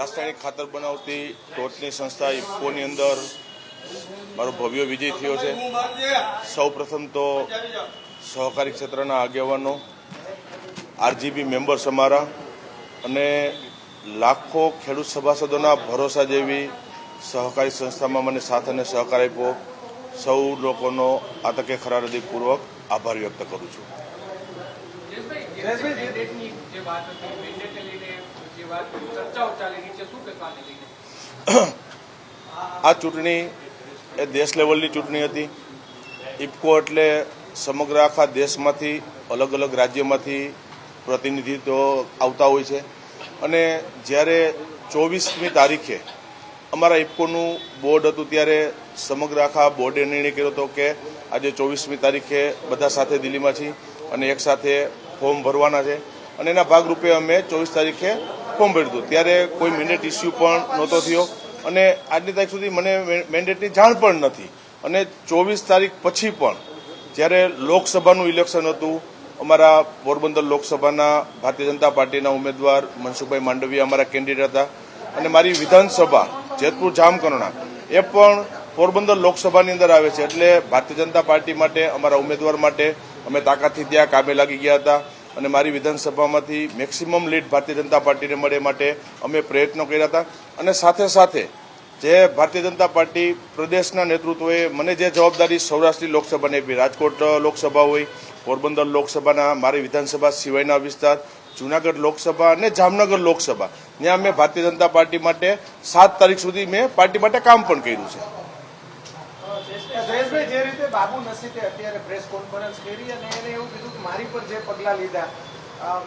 રાસાયણિક ખાતર બનાવતી ટોચની સંસ્થા ઇફકોની અંદર મારો ભવ્ય વિજય થયો છે. સૌ પ્રથમ તો સહકારી ક્ષેત્રના આગેવાનો, આરજીબી મેમ્બર્સ અમારા અને લાખો ખેડૂત સભાસદોના ભરોસા જેવી સહકારી સંસ્થામાં મને સાથ અને સહકાર આપ્યો. સૌ લોકોનો આ ખરા હૃદયપૂર્વક આભાર વ્યક્ત કરું છું. આ ચૂંટણી એ દેશ લેવલની ચૂંટણી હતી. ઇફકો એટલે સમગ્ર આખા દેશમાંથી, અલગ અલગ રાજ્યમાંથી પ્રતિનિધિત્વ આવતા હોય છે. અને જ્યારે ચોવીસમી તારીખે અમારા ઇફકોનું બોર્ડ હતું ત્યારે સમગ્ર આખા બોર્ડે નિર્ણય કર્યો હતો કે આજે ચોવીસમી તારીખે બધા સાથે દિલ્હીમાં છીએ અને એક સાથે ફોર્મ ભરવાના છે અને એના ભાગરૂપે અમે ચોવીસ તારીખે ફોર્મ ભર્યું હતું. ત્યારે કોઈ મેન્ડેટ ઇસ્યુ પણ નહોતો થયો અને આજની તારીખ સુધી મને મેન્ડેટની જાણ પણ નથી. અને ચોવીસ તારીખ પછી પણ જ્યારે લોકસભાનું ઇલેક્શન હતું, અમારા પોરબંદર લોકસભાના ભારતીય જનતા પાર્ટીના ઉમેદવાર મનસુખભાઈ માંડવીયા અમારા કેન્ડિડેટ હતા. અને મારી વિધાનસભા, જેતપુર જામકરણા, એ પણ પોરબંદર લોકસભાની અંદર આવે છે. એટલે ભારતીય જનતા પાર્ટી માટે, અમારા ઉમેદવાર માટે અમે તાકાતથી ત્યાં કામે લાગી ગયા હતા. અને મારી વિધાનસભામાંથી મેક્સિમમ લીડ ભારતીય જનતા પાર્ટીને મળે માટે અમે પ્રયત્નો કર્યા હતા. અને સાથે સાથે જે ભારતીય જનતા પાર્ટી પ્રદેશના નેતૃત્વએ મને જે જવાબદારી સૌરાષ્ટ્રની લોકસભાની આપી, રાજકોટ લોકસભા હોય, પોરબંદર લોકસભાના, મારી વિધાનસભા સિવાયના વિસ્તાર, જુનાગઢ લોકસભા અને જામનગર લોકસભા ત્યાં મેં ભારતીય જનતા પાર્ટી માટે સાત તારીખ સુધી મેં પાર્ટી માટે કામ પણ કર્યું છે. બાબુ નસીબે અત્યારે પ્રેસ કોન્ફરન્સ કરી અને એને એવું કીધું કે મારી પર જે પગલાં લીધા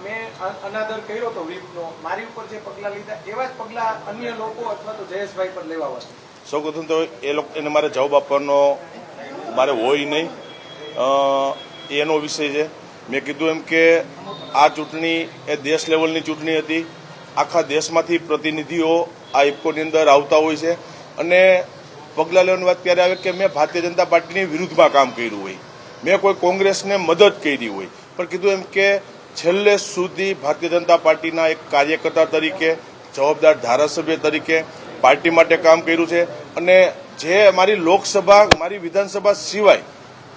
મેં અનાદર કર્યો હતો વ્હીપનો, મારી ઉપર જે પગલાં લીધા, એવા જ પગલાં અન્ય લોકો અથવા તો જયેશભાઈ પર લેવા હોય. સૌપ્રથમ તો એ લોકો, એને મારે જવાબ આપવાનો મારે હોય નહીં. એનો વિષય છે. મેં કીધું એમ કે આ ચૂંટણી એ દેશ લેવલની ચૂંટણી હતી. આખા દેશમાંથી પ્રતિનિધિઓ આ ઇફકોની અંદર આવતા હોય છે. અને પગલાં લેવાની વાત ત્યારે આવે કે મેં ભારતીય જનતા પાર્ટીની વિરુદ્ધમાં કામ કર્યું હોય. મેં કોઈ કોંગ્રેસને મદદ કરી હોય. પણ કીધું એમ કે છેલ્લે સુધી ભારતીય જનતા પાર્ટીના એક કાર્યકર્તા તરીકે, જવાબદાર ધારાસભ્ય તરીકે પાર્ટી માટે કામ કર્યું છે. અને જે મારી લોકસભા, મારી વિધાનસભા સિવાય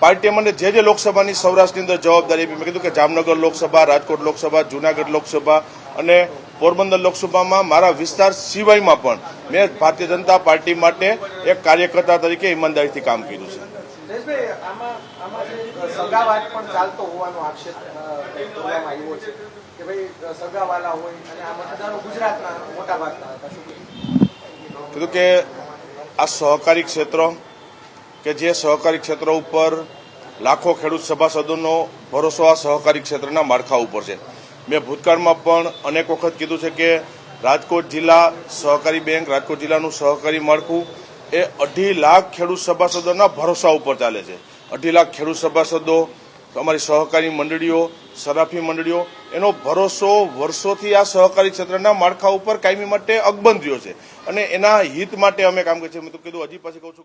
પાર્ટીએ મને જે જે લોકસભાની સૌરાષ્ટ્રની અંદર જવાબદારી આપી, મેં કીધું કે જામનગર લોકસભા, રાજકોટ લોકસભા, જુનાગઢ લોકસભા અને પોરબંદર લોકસભામાં મારા વિસ્તાર સિવાયમાં પણ મેં ભારતીય જનતા પાર્ટી માટે એક કાર્યકર્તા તરીકે ઈમાનદારીથી કામ કર્યું છે? કીધું કે આ સહકારી ક્ષેત્ર કે જે સહકારી ક્ષેત્ર ઉપર લાખો ખેડૂત સભાસદોનો ભરોસો આ સહકારી ક્ષેત્રના માળખા ઉપર છે. મેં ભૂતકાળમાં પણ અનેક વખત કીધું છે કે રાજકોટ જિલ્લા સહકારી બેંક, રાજકોટ જિલ્લાનું સહકારી માળખું એ અઢી લાખ ખેડૂત સભાસદોના ભરોસા ઉપર ચાલે છે. અઢી લાખ ખેડૂત સભાસદો, અમારી સહકારી મંડળીઓ, સરાફી મંડળીઓ, એનો ભરોસો વર્ષોથી આ સહકારી ક્ષેત્રના માળખા ઉપર કાયમી માટે અકબંધ રહ્યો છે. અને એના હિત માટે અમે કામ કરીએ છીએ. મેં તો કીધું, હજી પછી કહું છું કે